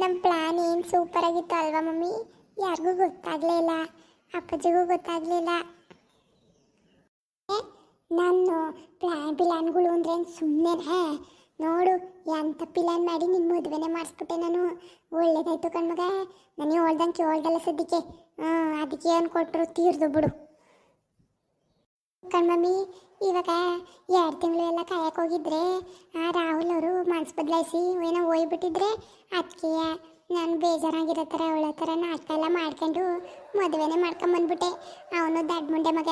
ನಮ್ಮ ಪ್ಲಾನ್ ಏನು ಸೂಪರ್ ಆಗಿತ್ತು ಅಲ್ವಾ ಮಮ್ಮಿ? ಯಾರಿಗೂ ಗೊತ್ತಾಗ್ಲಿಲ್ಲ ಅಪ್ಪಾಜಿಗೂ ಗೊತ್ತಾಗ್ಲಿಲ್ಲ ನಾನು ಪ್ಲಾನ್ ಪಿಲ್ಯಾನ್ಗಳು ಅಂದ್ರೆ ಸುಮ್ಮನೆ ನೋಡು ಎಂತ ಪ್ಲಾನ್ ಮಾಡಿ ನಿನ್ನ ಮದುವೆನೇ ಮಾಡಿಸ್ಬಿಟ್ಟೆ ನಾನು. ಒಳ್ಳೇದಾಯ್ತು ಕಣ್ಮಗ ನನಗೆ ಹೇಳ್ದಂಗೆ ಕೇಳ್ದಲ್ಲ ಸದ್ಯಕ್ಕೆ. ಹಾಂ ಅದಕ್ಕೆ ಏನು ಕೊಟ್ಟರು ತೀರ್ದು ಬಿಡು. ಕಣ್ಮಮ್ಮಿ ಇವಾಗ ಎರಡು ತಿಂಗಳು ಎಲ್ಲ ಕಾಯಕ್ಕೆ ಹೋಗಿದ್ರೆ, ಆ ರಾಹುಲ್ ಅವರು ಮನ್ಸು ಬದಲಾಯಿಸಿ ಏನೋ ಹೋಗ್ಬಿಟ್ಟಿದ್ರೆ ಅದಕ್ಕೆ ನಾನು ಬೇಜಾರಾಗಿರೋ ಥರ ಅವಳ ಥರ ನಾಟಕ ಎಲ್ಲ ಮಾಡ್ಕೊಂಡು ಮದುವೆನೇ ಮಾಡ್ಕೊಂಬಂದ್ಬಿಟ್ಟೆ ಅವನು ದಡ್ಡ ಮುಂಡೆ ಮಗ.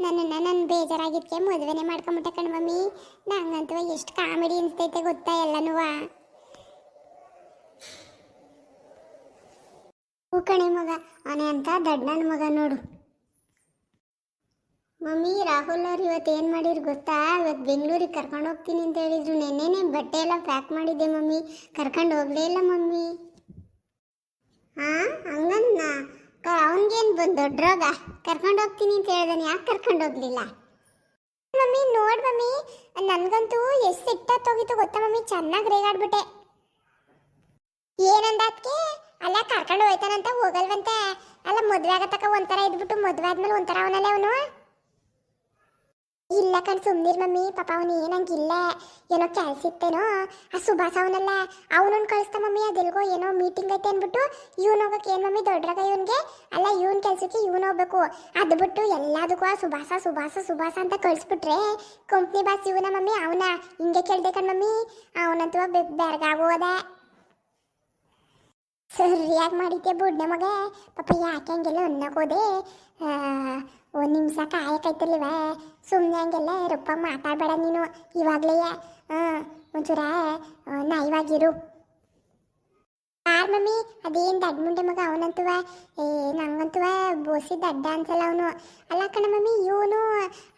ನನ್ನನ್ನು ನನ್ನ ಬೇಜಾರಾಗಿದ್ದಕ್ಕೆ ಮದುವೆನೇ ಮಾಡ್ಕೊಂಬಿಟ್ಟೆ ಕಣ್ಮಮ್ಮಿ ನಂಗಂತೂ ಎಷ್ಟು ಕಾಮಿಡಿ ಅನಿಸ್ತೈತೆ ಗೊತ್ತಾ ಎಲ್ಲನೂ. ಕಣೆ ಮಗ, ಅವನೇ ಅಂತ ದಡ್ಡ ನನ್ನ ಮಗ ನೋಡು. ಮಮ್ಮಿ, ರಾಹುಲ್ ಅವ್ರು ಇವತ್ತು ಏನು ಮಾಡಿದ್ರು ಗೊತ್ತಾ? ಇವತ್ತು ಬೆಂಗಳೂರಿಗೆ ಕರ್ಕೊಂಡು ಹೋಗ್ತೀನಿ ಅಂತ ಹೇಳಿದ್ರು. ನೆನ್ನೆನೇ ಬಟ್ಟೆ ಎಲ್ಲ ಪ್ಯಾಕ್ ಮಾಡಿದ್ದೆ ಮಮ್ಮಿ. ಕರ್ಕೊಂಡು ಹೋಗಲೇ ಇಲ್ಲ ಮಮ್ಮಿ. ಹಾಂ ಹಂಗನ್ನ ಅವನಿಗೇನು ಬಂದು ದೊಡ್ಡ ರೋಗ? ಕರ್ಕೊಂಡು ಹೋಗ್ತೀನಿ ಅಂತ ಹೇಳ್ದಾನೆ, ಯಾಕೆ ಕರ್ಕೊಂಡು ಹೋಗ್ಲಿಲ್ಲ? ಮಮ್ಮಿ, ನೋಡಿ ಮಮ್ಮಿ. ನನಗಂತೂ ಎಷ್ಟು ಸಿಟ್ಟತ್ತೋಗಿತ್ತು ಗೊತ್ತಾ ಮಮ್ಮಿ? ಚೆನ್ನಾಗಿ ರೇಗಾಡ್ಬಿಟ್ಟೆ. ಏನಂದಕ್ಕೆ ಅಲ್ಲ, ಕರ್ಕೊಂಡು ಹೋಯ್ತಾನಂತ ಹೋಗಲ್ವಂತೆ. ಅಲ್ಲ, ಮದುವೆ ಆಗತಕ್ಕ ಒಂಥರ ಇದ್ಬಿಟ್ಟು ಮದುವೆ ಆದ್ಮೇಲೆ ಒಂಥರ ಅವನಲ್ಲೇ ಅವನು. ಇಲ್ಲ ಕಣ್, ಸುಮ್ನಿರ್ ಮಮ್ಮಿ. ಪಾಪ ಅವನು ಏನಂಗಿಲ್ಲ ಏನೋ ಕೆಲ್ಸ ಇತ್ತೇನೋ. ಆ ಸುಭಾಸ ಅವನಲ್ಲ ಕಳಿಸ್ತಾ ಮಮ್ಮಿ, ಅದೆಲ್ಗೋ ಏನೋ ಮೀಟಿಂಗ್ ಐತೆ ಅಂದ್ಬಿಟ್ಟು ಇವ್ನು ಹೋಗಕ್ಕೆ ಏನು ಮಮ್ಮಿ, ದೊಡ್ಡರಾಗ ಇವನ್ಗೆ? ಅಲ್ಲ, ಇವನ್ ಕೆಲಸಕ್ಕೆ ಇವನು ಹೋಗ್ಬೇಕು. ಅದು ಬಿಟ್ಟು ಎಲ್ಲದಕ್ಕೂ ಆ ಸುಭಾಸ ಸುಭಾಸ ಸುಭಾಸ ಅಂತ ಕಳಿಸ್ಬಿಟ್ರೆ ಕಂಪ್ನಿ ಬಾಸ್ ಇವನ ಮಮ್ಮಿ, ಅವನ. ಹಿಂಗೆ ಕೇಳ್ದೆ ಕಣ್ ಮಮ್ಮಿ. ಅವನಂತೂ ಬೆರ್ಗಾಗೋದ ಸರಿಯಾಗಿ ಮಾಡಿದ್ದೆ ಬುಡ್ನೆ ಮಗ? ಪಾಪ ಯಾಕೆ ಹಂಗೆಲ್ಲ ಅನ್ನಕೋದೆ ಒಂದು ನಿಮಿಷ ಕಾಯಕೈತಲ್ವ ಸುಮ್ಮನೆ ಹಂಗೆಲ್ಲ ರೊಪ್ಪ ಮಾತಾಡಬೇಡ ನೀನು. ಇವಾಗಲೇ ಹಾಂ ಒಂಚೂರ ನಯವಾಗಿರು. ಯಾರು ಮಮ್ಮಿ, ಅದೇನು ದಡ್ಡ ಮುಂಡೆ ಮಗ ಅವನಂತುವ? ಏ, ನಂಗಂತುವ ಬೋಸಿ ದಡ್ಡ ಅನ್ಸಲ್ಲ ಅವನು. ಅಲ್ಲ ಕಣ ಮಮ್ಮಿ, ಇವನು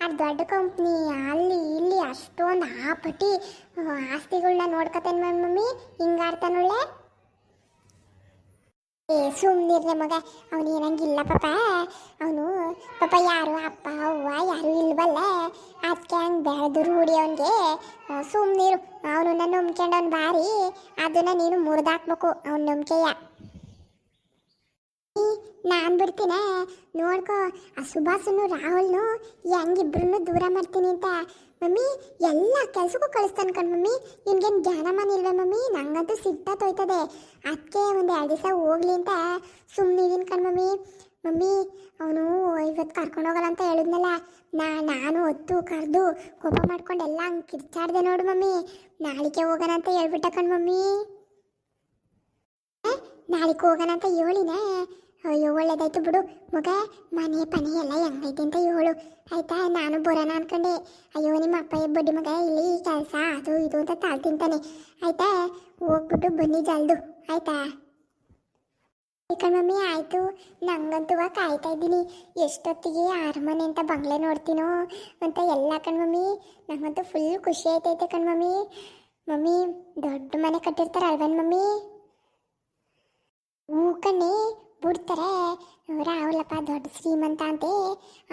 ಆ ದೊಡ್ಡ ಕಂಪ್ನಿ ಅಲ್ಲಿ ಇಲ್ಲಿ ಅಷ್ಟೊಂದು ಆ ಪಟ್ಟಿ ಆಸ್ತಿಗಳನ್ನ ನೋಡ್ಕೊತಾನೆ ಮಮ್ಮಿ. ಹಿಂಗಾಡ್ತಾನೊಳ್ಳೆ ಏ ಮಗ. ಅವನು ಏನಂಗಿಲ್ಲ ಪಾಪ. ಅವನು ಪಾಪ ಯಾರು ಅಪ್ಪ, ಅವ್ವ ಯಾರು ಇಲ್ವಲ್ಲ. ಅದಕ್ಕೆ ಹಂಗೆ ಬೆಳೆದು ರೂಢಿ ಅವನಿಗೆ. ಸುಮ್ಮನಿರು ಅವನನ್ನ ಅವ್ನು ಬಾರಿ ಅದನ್ನ ನೀನು ಮುರಿದಾಕ್ಬೇಕು ಅವನ ನಂಬಿಕೆಯ ನಾನು ಬಿಡ್ತೀನ? ನೋಡ್ಕೋ, ಆ ಸುಭಾಸನು, ರಾಹುಲ್ನು ಹೆಂಗಿಬ್ರು ದೂರ ಮಾಡ್ತೀನಿ ಅಂತ. ಮಮ್ಮಿ, ಎಲ್ಲ ಕೆಲಸಕ್ಕೂ ಕಳಿಸ್ತಾನೆ ಕಣ್ ಮಮ್ಮಿ. ನಿನ್ಗೇನು ಜ್ಞಾನಮಾನ ಇಲ್ವೇ ಮಮ್ಮಿ? ನಂಗಂತೂ ಸಿಟ್ಟ ತೋಯ್ತದೆ. ಅದಕ್ಕೆ ಒಂದು ಎರಡು ದಿವಸ ಹೋಗ್ಲಿ ಅಂತ ಸುಮ್ಮನಿದ್ದೀನಿ ಕಣ್ ಮಮ್ಮಿ. ಮಮ್ಮಿ, ಅವನು ಇವತ್ತು ಕರ್ಕೊಂಡು ಹೋಗಲ್ಲ ಅಂತ ಹೇಳಿದ್ನಲ್ಲ. ನಾ, ನಾನು ಹೊತ್ತು ಕರೆದು ಕೋಪ ಮಾಡ್ಕೊಂಡು ಎಲ್ಲ ಹಂಗೆ ಕಿರ್ಚಾಡ್ದೆ ನೋಡು ಮಮ್ಮಿ. ನಾಳಿಕೆ ಹೋಗೋಣ ಅಂತ ಹೇಳ್ಬಿಟ್ಟ ಕಣ್ ಮಮ್ಮಿ. ನಾಳೆಗೆ ಹೋಗೋಣ ಅಂತ ಹೇಳಿನ. ಅಯ್ಯೋ, ಒಳ್ಳೇದಾಯ್ತು ಬಿಡು. ಮಗ, ಮನೆ ಪನಿ ಎಲ್ಲ ಹೆಂಗೈತೆ ಅಂತ ಹೇಳು. ಆಯ್ತಾ? ನಾನು ಬರೋಣ ಅನ್ಕೊಂಡೆ. ಅಯ್ಯೋ, ನಿಮ್ಮ ಅಪ್ಪ ಬಡ್ಡಿ ಮಗ ಇಲ್ಲಿ ಕೆಲಸ, ಅದು ಇದು ಅಂತ ತಾಳ್ ತಿಂತಾನೆ. ಆಯ್ತಾ? ಹೋಗ್ಬಿಟ್ಟು ಬನ್ನಿ ಜಲ್ದು. ಆಯ್ತಾ? ಮಮ್ಮಿ, ಆಯ್ತು. ನಂಗಂತೂ ಕಾಯ್ತಾ ಇದ್ದೀನಿ. ಎಷ್ಟೊತ್ತಿಗೆ ಅರಮನೆ ಅಂತ ಬಂಗ್ಲೆ ನೋಡ್ತೀನೋ ಅಂತ ಎಲ್ಲ ಕಣ್ಮಮ್ಮಿ ನಂಗಂತೂ ಫುಲ್ ಖುಷಿ ಆಯ್ತೈತೆ ಕಣ್ಮಮ್ಮಿ ಮಮ್ಮಿ. ದೊಡ್ಡ ಮನೆ ಕಟ್ಟಿರ್ತಾರ ಅಲ್ವೇನ್ ಮಮ್ಮಿ? ಹೂ ಕಣ್ಣೆ ಬಿಡ್ತಾರೆ. ರಾಹುಲಪ್ಪ ದೊಡ್ಡ ಶ್ರೀಮಂತ ಅಂತೆ.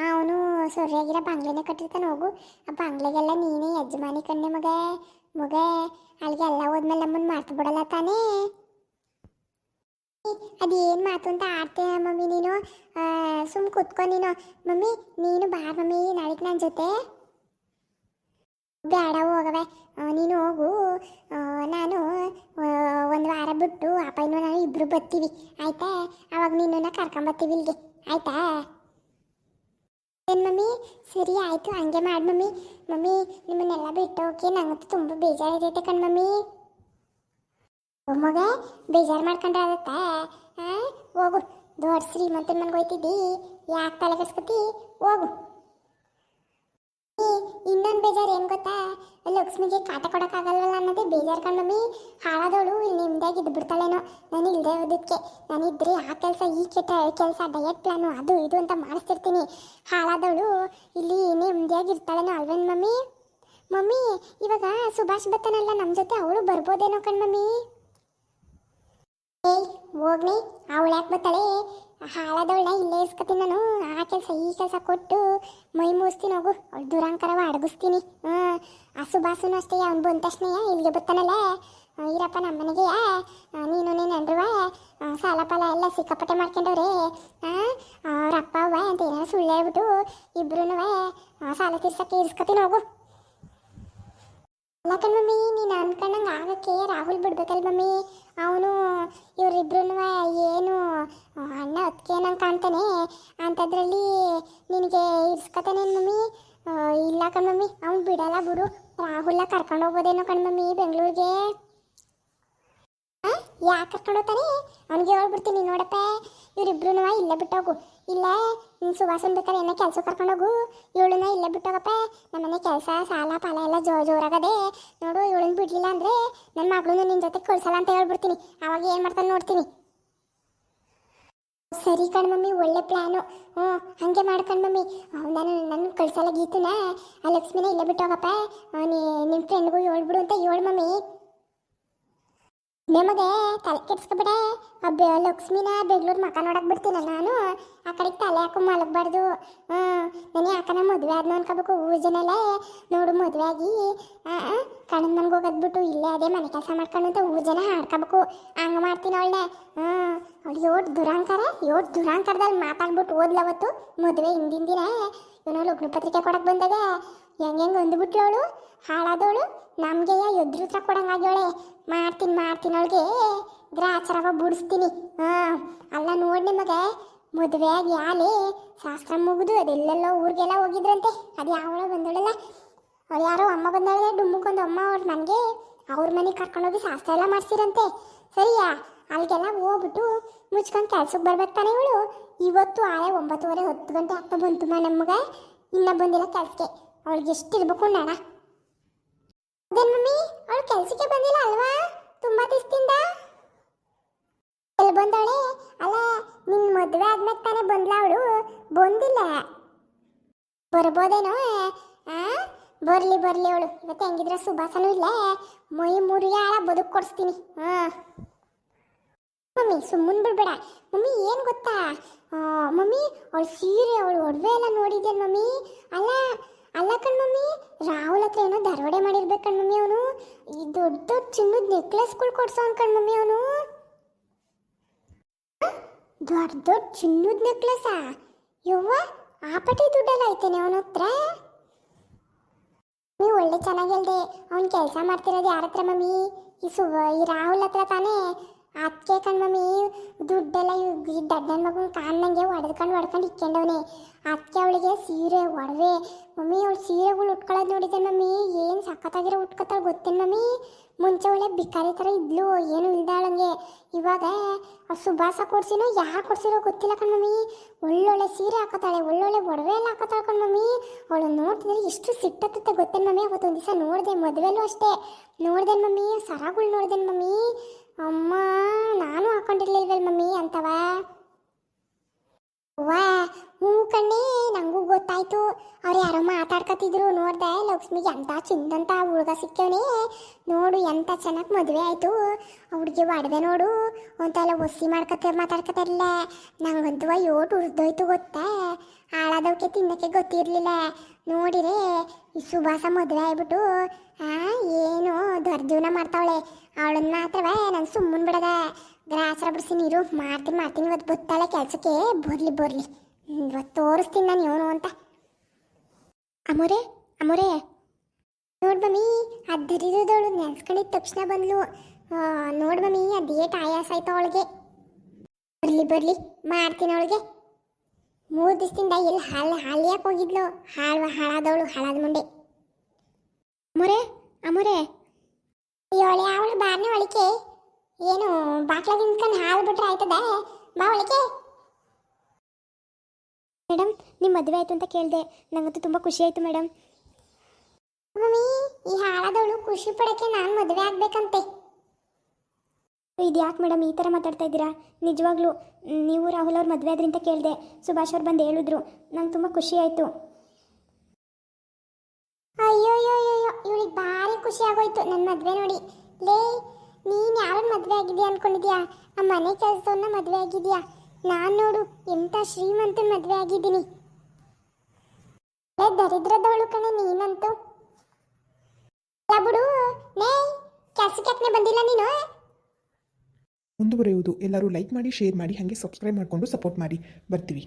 ಅವನು ಸೊರ್ಯಾಗಿರೋ ಬಂಗ್ಲೆನೇ ಕಟ್ಟಿರ್ತಾನೆ ಹೋಗು. ಆ ಬಂಗ್ಲೆಗೆಲ್ಲ ನೀನೇ ಯಜಮಾನಿ ಕಣ್ಣೆ ಮಗ. ಮಗ, ಅಲ್ಲಿಗೆ ಎಲ್ಲ ಹೋದ್ಮೇಲೆ ನಮ್ಮನ್ನು ಮಾತು ಬಿಡಲ್ಲ ತಾನೇ? ಅದೇನು ಮಾತು ಅಂತ ಆಡ್ತೀಯ ಮಮ್ಮಿ ನೀನು? ಸುಮ್ ಕೂತ್ಕೊ ನೀನು. ಮಮ್ಮಿ, ನೀನು ಬಾ ಮಮ್ಮಿ, ನಾಳೆಗೆ ನನ್ನ ಜೊತೆ. ಬೇಡ ಹೋಗವೆ ನೀನು ಹೋಗು. ನಾನು ಒಂದು ವಾರ ಬಿಟ್ಟು ಅಪ್ಪನೂ ನಾನು ಇಬ್ಬರು ಬರ್ತೀವಿ. ಆಯ್ತಾ? ಅವಾಗ ನಿನ್ನನ್ನು ಕರ್ಕೊಂಬರ್ತೀವಿ ಇಲ್ಲಿಗೆ. ಆಯ್ತಾ? ಏನು ಮಮ್ಮಿ? ಸರಿ, ಆಯಿತು. ಹಂಗೆ ಮಾಡಿ ಮಮ್ಮಿ. ಮಮ್ಮಿ, ನಿಮ್ಮನ್ನೆಲ್ಲ ಬಿಟ್ಟು ಹೋಗಿ ನಂಗಂತೂ ತುಂಬ ಬೇಜಾರಾಗೈತೆ ಕಣ್ ಮಮ್ಮಿ. ಮಗ, ಬೇಜಾರು ಮಾಡ್ಕೊಂಡ್ರೆ ಆಗತ್ತಾ ಹಾಂ ಹೋಗು. ದೊಡ್ಡ ಶ್ರೀಮಂತನ ಮನೆಗೆ ಹೋಯ್ತಿದ್ದಿ. ಯಾಕೆ ತಲೆ ಹೋಗು. ಇನ್ನೊಂದು ಬೇಜಾರು ಲಕ್ಷ್ಮಿಗೆ ಕಾಟ ಕೊಡೋಕ್ಕಾಗಲ್ವಲ್ಲ ಅನ್ನೋದೇ ಬೇಜಾರ್ಕೊಂಡು ಮಮ್ಮಿ. ಹಾಳಾದವಳು ಇಲ್ಲಿ ನಿಮ್ದಾಗಿ ಇದ್ದು ಬಿಡ್ತಾಳೇನೋ. ನಾನು ಇಲ್ಲದೆ ಓದೋದಕ್ಕೆ ನಾನಿದ್ರೆ ಆ ಕೆಲಸ ಈ ಕೆಟ್ಟ ಕೆಲಸ ಡಯಟ್ ಪ್ಲಾನು ಅದು ಇದು ಅಂತ ಮಾಡಿಸ್ತಿರ್ತೀನಿ. ಹಾಳಾದವಳು ಇಲ್ಲಿ ನಿಮ್ದಾಗಿ ಇರ್ತಾಳೇನೋ ಅಲ್ವೇನು ಮಮ್ಮಿ? ಮಮ್ಮಿ, ಇವಾಗ ಸುಭಾಷ್ ಬತ್ತನಲ್ಲ ನಮ್ಮ ಜೊತೆ ಅವಳು ಬರ್ಬೋದೇನೋ ಕಣ್ಮಮ್ಮಿ ಏಯ್ ಹೋಗ್ನಿ ಅವಳು ಯಾಕೆ ಬರ್ತಾಳೆ? ಹಾಳಾದವಳ ಇಲ್ಲೇ ಇಸ್ಕೊತೀನಿ ನಾನು. ಆ ಕೆಲಸ, ಈ ಕೆಲಸ ಕೊಟ್ಟು ಮೈ ಮುಗಿಸ್ತೀನಿ ಹೋಗು. ಅವಳು ದುರಾಂಕರವ, ಅಡಗಿಸ್ತೀನಿ. ಹ್ಞೂ ಆ ಸುಭಾಸುನು ಅಷ್ಟೇ, ಅವ್ನು ಬಂದ ತಕ್ಷಣ ಇಲ್ಲಿಗೆ ಬರ್ತಾನಲ್ಲ. ಇರಪ್ಪ ನಮ್ಮ ಮನೆಗೆ. ನೀನು ನೀನು ಅಂದ್ರುವ ಸಾಲ ಪಾಲ ಎಲ್ಲ ಸಿಕ್ಕಾಪಟ್ಟೆ ಮಾಡ್ಕೊಂಡವ್ರೆ. ಅವ್ರ ಅಪ್ಪ ಅವ್ವ ಅಂತ ಏನಾರು ಸುಳ್ಳು ಹೇಳ್ಬಿಟ್ಟು ಇಬ್ರು ಸಾಲ ತೀರ್ಸಕ್ಕೆ ಇರ್ಸ್ಕೊತೀನಿ ಹೋಗು. ಕಣ್ ಮಮ್ಮಿ, ನೀನು ಅನ್ಕೊಂಡಂಗೆ ಆಗಕ್ಕೆ ರಾಹುಲ್ ಬಿಡ್ಬೇಕಲ್ಲ ಮಮ್ಮಿ. ಅವನು ಇವರಿಬ್ರು ಏನು ಅಣ್ಣ ಅಣ್ಣ ಹೊತ್ಕೇನಂಗೆ ಕಾಣ್ತಾನೆ. ಅಂಥದ್ರಲ್ಲಿ ನಿನಗೆ ಇರ್ಸ್ಕೊತಾನೆ ಮಮ್ಮಿ? ಇಲ್ಲ ಕಣ್ಮಮ್ಮಿ ಅವ್ನು ಬಿಡಲ್ಲ ಬಿಡು. ರಾಹುಲ್ನ ಕರ್ಕೊಂಡು ಹೋಗ್ಬೋದೇನೋ ಕಣ್ಮಮ್ಮಿ ಬೆಂಗಳೂರಿಗೆ. ಯಾಕೆ ಕರ್ಕೊಂಡು ಹೋಗ್ತಾನೆ ಅವ್ನಿಗೆ ಹೇಳ್ಬಿಡ್ತೀನಿ ನೋಡಪ್ಪ. ಇವರಿಬ್ರು ಇಲ್ಲೇ ಬಿಟ್ಟೋಗು. ಇಲ್ಲ ಸುಭಾಷನ್ ಬೇಕಾದ್ರೆ ಏನೋ ಕೆಲಸ ಕರ್ಕೊಂಡೋಗು. ಇವಳನ್ನ ಇಲ್ಲೇ ಬಿಟ್ಟೋಗಪ್ಪ. ನಮ್ಮನೆ ಕೆಲಸ, ಸಾಲ, ಪಾಲ ಎಲ್ಲ ಜೋ ಜೋರಾಗದೆ. ನೋಡು, ಇವಳನ್ನ ಬಿಡ್ಲಿಲ್ಲ ಅಂದ್ರೆ ನನ್ನ ಮಗಳನ್ನ ನಿನ್ನ ಜೊತೆ ಕಳ್ಸಲ್ಲ ಅಂತ ಹೇಳ್ಬಿಡ್ತೀನಿ. ಅವಾಗ ಏನು ಮಾಡ್ತಾನೆ ನೋಡ್ತೀನಿ. ಸರಿ ಕಣ್ ಮಮ್ಮಿ, ಒಳ್ಳೆ ಪ್ಲ್ಯಾನು ಹ್ಞೂ, ಹಾಗೆ ಮಾಡ್ಕಣ್ ಮಮ್ಮಿ. ನಾನು ನನ್ನ ಕಳ್ಸಲ್ಲ ಗೀತನ. ಆ ಲಕ್ಷ್ಮಿನ ಇಲ್ಲೇ ಬಿಟ್ಟೋಗಪ್ಪ. ನೀ ನಿಮ್ಮ ಫ್ರೆಂಡ್ಗೂ ಹೇಳ್ಬಿಡು ಅಂತ ಹೇಳು ಮಮ್ಮಿ. ನಿಮಗೆ ತಲೆ ಕೆಡ್ಸ್ಕೊಬಿಡೆ. ಆ ಬೆ ಲಕ್ಷ್ಮಿನ ಬೆಂಗಳೂರು ಮಕ ನೋಡಕ್ ಬಿಡ್ತೀನ ನಾನು. ಆ ಕಡೆಗೆ ತಲೆ ಹಾಕೋ ಮಲಗಬಾರ್ದು. ಹ್ಞೂ ನನಗೆ ಯಾಕನ ಮದುವೆ ಆದ್ನ ಅನ್ಕೋಬೇಕು. ಊರು ಜನ ಎಲ್ಲ ನೋಡು ಮದುವೆ ಆಗಿ. ಕಣ್ಣು ಮನ್ಗೆ ಹೋಗೋದ್ಬಿಟ್ಟು ಇಲ್ಲೇ ಅದೇ ಮನೆ ಕೆಲಸ ಮಾಡ್ಕೊಂಡು ಅಂತ ಊರು ಜನ ಹಾಡ್ಕೋಬೇಕು. ಹಂಗೆ ಮಾಡ್ತೀನಿ ಅವಳನ್ನ. ಹ್ಞೂ ಅವಳು ಯೋಟ್ ದುರಾಂಕಾರ ಯೋಟ್ ದುರಾಂಕಾರದಲ್ಲಿ ಮಾತಾಡ್ಬಿಟ್ಟು ಓದ್ಲವತ್ತು ಮದುವೆ ಹಿಂದಿನ ದಿನ. ಇವನು ಲಗ್ನ ಪತ್ರಿಕೆ ಕೊಡಕ್ಕೆ ಬಂದಾಗ ಹೆಂಗೆ ಹೆಂಗೆ ಅಂದ್ಬಿಟ್ಲು ಅವಳು. ಹಾಳಾದವಳು ನಮಗೆ ಎದುರುತ್ರ ಕೊಡಂಗಾಗ್ಯವಳೆ ಮಾಡ್ತೀನಿ ಮಾಡ್ತೀನಿ ಅವಳಿಗೆ. ಗ್ರಾಚಾರವ ಬುಡಿಸ್ತೀನಿ. ಹಾಂ, ಅಲ್ಲ ನೋಡಿ ನಿಮಗೆ. ಮದುವೆ ಆಗಿ ಶಾಸ್ತ್ರ ಮುಗಿದು ಅದೆಲ್ಲೆಲ್ಲೋ ಊರಿಗೆಲ್ಲ ಹೋಗಿದ್ರಂತೆ. ಅದು ಯಾವಳ ಬಂದಳಲ್ಲ. ಅವ್ರು ಯಾರೋ ಅಮ್ಮ ಬಂದಳೆ ಡುಮ್ಮಕ್ಕೊಂದು ಅಮ್ಮ ಅವ್ರು ನನಗೆ ಅವ್ರ ಮನೆಗೆ ಕರ್ಕೊಂಡೋಗಿ ಶಾಸ್ತ್ರ ಎಲ್ಲ ಮಾಡ್ಸಿರಂತೆ. ಸರಿಯಾ? ಅಲ್ಲಿಗೆಲ್ಲ ಹೋಗ್ಬಿಟ್ಟು ಮುಚ್ಕೊಂಡು ಕೆಲ್ಸಕ್ಕೆ ಬರ್ಬೇಕು ಇವಳು. ಇವತ್ತು ಆಳೆ ಒಂಬತ್ತುವರೆ ಹತ್ತು ಗಂಟೆ ಆಗ್ತಾ ಬಂತು ಮಾ ನಮ್ಗೆ. ಇನ್ನ ಬಂದಿಲ್ಲ ಕೆಲ್ಸಕ್ಕೆ ಅವಳಿಗೆ ಎಷ್ಟು ಇರ್ಬೇಕು ನಾಣ ಅದೇನ್ ಮಮ್ಮಿ, ಅವಳು ಕೆಲ್ಸಕ್ಕೆ ಬಂದಿಲ್ಲ ಅಲ್ವಾ? ತುಂಬಾ ದಿವಸದಿಂದ? ಎಲ್ಲಿ ಬಂದವಳೆ? ಅಲ್ಲ, ನಿನ್ ಮದುವೆ ಆದ್ಮೇಲೆ ತಾನೇ ಬಂದ್ಲ ಅವಳು? ಬಂದಿಲ್ಲ. ಬರ್ಬೋದೇನೋ, ಆ? ಬರ್ಲಿ ಬರ್ಲಿ ಅವಳು. ಇವತ್ತು ಹೆಂಗಿದ್ರೆ ಸುಭಾಸನೂ ಇಲ್ಲ. ಮೈ ಮುರಿಯಾಳ ಬದುಕು ಕೊಡಿಸ್ತೀನಿ. ಹಾ ಮಮ್ಮಿ ಸುಮ್ಮನ್ ಬಿಡ್ಬೇಡ. ಮಮ್ಮಿ, ಏನು ಗೊತ್ತಾ? ಮಮ್ಮಿ, ಅವಳು ಸೀರೆ, ಅವಳು ಒಡವೆ ಎಲ್ಲ ಮಮ್ಮಿ? ಅಲ್ಲ ಅಲ್ಲ ಕಣ್ ಮಮ್ಮಿ ರಾಹುಲ್ ಹತ್ರ ಏನೋ ದರೋಡೆ ಮಾಡಿರ್ಬೇಕು ಕಣ್ ಮಮ್ಮಿ ಅವನು. ಈ ದೊಡ್ಡ ದೊಡ್ಡ ಚಿನ್ನದ ನೆಕ್ಲೆಸ್ಗಳು ಕೊಡ್ಸೋನ್ ಕಣ್ ಮಮ್ಮಿ ಅವನು ದೊಡ್ಡ ದೊಡ್ಡ ಚಿನ್ನದ ನೆಕ್ಲೆಸಾ? ಯವ್ವ ಆ ಪಟಿ ದುಡ್ಡೆಲ್ಲ ಐತೇನೆ ಅವನ ಹತ್ರ? ನೀವು ಒಳ್ಳೆ ಚೆನ್ನಾಗಿ ಹೇಳ್ದೆ, ಅವ್ನು ಕೆಲಸ ಮಾಡ್ತಿರೋದು ಯಾರ ಹತ್ರ ಮಮ್ಮಿ? ಈ ಸು ಈ ರಾಹುಲ್ ಹತ್ರ ತಾನೇ. ಅದಕ್ಕೆ ಕಣ್ ಮಮ್ಮಿ, ದುಡ್ಡೆಲ್ಲ ಈ ದಡ್ಡನ ಮಗನ ಕಾಣ್ಣಂಗೆ ಹೊಡೆದ್ಕೊಂಡು ಹೊಡ್ಕೊಂಡು ಇಕ್ಕೊಂಡವನೆ. ಅದಕ್ಕೆ ಅವಳಿಗೆ ಸೀರೆ, ಒಡವೆ. ಮಮ್ಮಿ, ಅವಳು ಸೀರೆಗಳು ಉಟ್ಕೊಳ್ಳೋದು ನೋಡಿದೆ ಮಮ್ಮಿ? ಏನು ಸಖತ್ತಾಗಿರೋ ಉಟ್ಕೊತಾಳೆ ಗೊತ್ತೇನು ಮಮ್ಮಿ? ಮುಂಚೆ ಒಳ್ಳೆ ಬಿಕಾರಿ ಥರ ಇದ್ಲು, ಏನು ಇಲ್ದಾಳಂಗೆ ಇವಾಗ ಸುಭಾಸ ಕೊಡ್ಸಿನೋ, ಯಾರು ಕೊಡ್ಸಿರೋ ಗೊತ್ತಿಲ್ಲ ಕಣ್ ಮಮ್ಮಿ. ಒಳ್ಳೊಳ್ಳೆ ಸೀರೆ ಹಾಕೋತಾಳೆ, ಒಳ್ಳೊಳ್ಳೆ ಒಡವೆ ಎಲ್ಲ ಹಾಕೋತಾಳೆ ಕಣ್ ಮಮ್ಮಿ. ಅವಳು ನೋಡ್ತಿದ್ರೆ ಎಷ್ಟು ಸಿಟ್ಟತ್ತೆ ಗೊತ್ತೇನು ಮಮ್ಮಿ? ಅವತ್ತೊಂದು ದಿವಸ ನೋಡಿದೆ ಮದುವೆಲೂ ಅಷ್ಟೇ. ನೋಡ್ದೇನು ಮಮ್ಮಿ? ಸರಗಳು ನೋಡ್ದೇನು ಮಮ್ಮಿ? ಅಮ್ಮ ನಾನು ಹಾಕೊಂಡಿರ್ಲಿಲ್ವಲ್ ಮಮ್ಮಿ ಅಂತವ? ವಾ ಹ್ಞೂ ಕಣ್ಣೇ, ನಂಗೂ ಗೊತ್ತಾಯ್ತು. ಅವ್ರು ಯಾರೋ ಮಾತಾಡ್ಕತಿದ್ರು ನೋಡ್ದೆ, ಲಕ್ಷ್ಮಿಗೆ ಎಂತ ಚಿಂದಂತ ಹುಡುಗ ಸಿಕ್ಕವನೇ. ನೋಡು ಎಂತ ಚೆನ್ನಾಗಿ ಮದುವೆ ಆಯ್ತು. ಹುಡುಗಿ ಒಡವೆ ನೋಡು. ಅಂತೆಲ್ಲ ಒಸಿ ಮಾಡ್ಕತ ಮಾತಾಡ್ಕತಾರಿಲ್ಲ ನಂಗಂತೂ ಯೋಟ್ ಉರ್ದೋಯ್ತು ಗೊತ್ತಾ. ಹಾಳಾದವಕ್ಕೆ ತಿನ್ನಕ್ಕೆ ಗೊತ್ತಿರಲಿಲ್ಲ. ನೋಡಿರೆ, ಈ ಸುಭಾಸ ಮದುವೆ ಆಗ್ಬಿಟ್ಟು, ಆ, ಏನು ದೊಡ್ಡ ಜೀವನ ಮಾಡ್ತಾವಳೆ. ಅವಳನ್ನ ಮಾತ್ರವೇ, ನಾನು ಸುಮ್ಮನೆ ಬಿಡದ. ಗ್ರಾಸರ ಬಿಡಿಸಿ ನೀರು ಮಾಡ್ತೀನಿ ಮಾಡ್ತೀನಿ. ಇವತ್ತು ಬತ್ತಾಳೆ ಕೆಲಸಕ್ಕೆ ಬರ್ಲಿ ಬರ್ಲಿ. ಇವತ್ತು ತೋರಿಸ್ತೀನಿ ನಾನು ಇವನು ಅಂತ. ಅಮೋರೆ ಅಮೋರೆ. ನೋಡ್ ಮಮ್ಮಿ ಅದ್ದರಿದವಳು ನೆನ್ಸ್ಕೊಂಡಿದ ತಕ್ಷಣ ಬಂದ್ಲು. ನೋಡ್ ಮಮ್ಮಿ ಅದೇಟ್ ಆಯಾಸ ಆಯ್ತು ಅವಳಿಗೆ. ಬರ್ಲಿ ಬರ್ಲಿ, ಮಾಡ್ತೀನಿ ಅವಳಿಗೆ. ಮೂರು ದಿವಸದಿಂದ ಎಲ್ಲಿ ಹಾಲು, ಹಾಲಿಯಾಕೆ ಹೋಗಿದ್ಲು. ಹಾಳು ಹಾಳಾದವಳು, ಹಾಳಾದ ಮುಂದೆ. ಅಮೋರೆ ಅಮೋರೆ. ಇವಳೆ ಅವಳು ಬಾರ್ನೆ ಒಳಿಕೆ ಏನು ಬಾಕ್ಲಾಗ ನಿಂತ್ಕೊಂಡು ಹಾಲು ಬಿಟ್ರೆ ಆಯ್ತದ? ಬಾ ಒಳಿಕೆ ಮೇಡಮ್ ನಿಮ್ಮ ಮದುವೆ ಆಯ್ತು ಅಂತ ಕೇಳಿದೆ. ನನಗಂತೂ ತುಂಬ ಖುಷಿ ಆಯ್ತು ಮೇಡಮ್ ಮಮ್ಮಿ ಈ ಹಾಳಾದವಳು ಖುಷಿ ಪಡಕ್ಕೆ ನಾನು ಮದುವೆ ಆಗ್ಬೇಕಂತೆ. ಇದು ಯಾಕೆ ಮೇಡಮ್ ಈ ಥರ ಮಾತಾಡ್ತಾ ಇದ್ದೀರಾ? ನಿಜವಾಗ್ಲೂ ನೀವು ರಾಹುಲ್ ಅವ್ರ ಮದುವೆ ಆದ್ರಿಂದ ಅಂತ ಕೇಳಿದೆ. ಸುಭಾಷ್ ಅವ್ರು ಬಂದು ಹೇಳಿದ್ರು. ನಂಗೆ ತುಂಬ ಖುಷಿ ಆಯಿತು. ಅಯ್ಯೋ ಅಯ್ಯೋ ಅಯ್ಯೋ ಇವಳಿಗೆ ಭಾರಿ ಖುಷಿ ಆಗೋಯ್ತು ನನ್ನ ಮದುವೆ ನೋಡಿ. ಲೇ ನೀನು ಯಾರನ್ನ ಮದುವೆ ಆಗಿದೆಯಾ ಅನ್ಕೊಂಡಿದ್ಯಾ? ಆ ಮನೆ ಕೆಲಸವನ್ನ ಮದುವೆ ಆಗಿದೆಯಾ? ನಾನು ನೋಡು ಎಂಥ ಶ್ರೀಮಂತನ ಮದುವೆ ಆಗಿದ್ದೀನಿ. ದರಿದ್ರದವಳು ಕಣೆ ನೀನಂತೂ. ಬಿಡು. ಕೆಲ್ಸಕ್ಕೆ ಬಂದಿಲ್ಲ ನೀನು? ಮುಂದುವರೆಯುವುದು. ಎಲ್ಲರೂ ಲೈಕ್ ಮಾಡಿ ಶೇರ್ ಮಾಡಿ, ಹಾಗೆ ಸಬ್ಸ್ಕ್ರೈಬ್ ಮಾಡಿಕೊಂಡು ಸಪೋರ್ಟ್ ಮಾಡಿ. ಬರ್ತೀವಿ.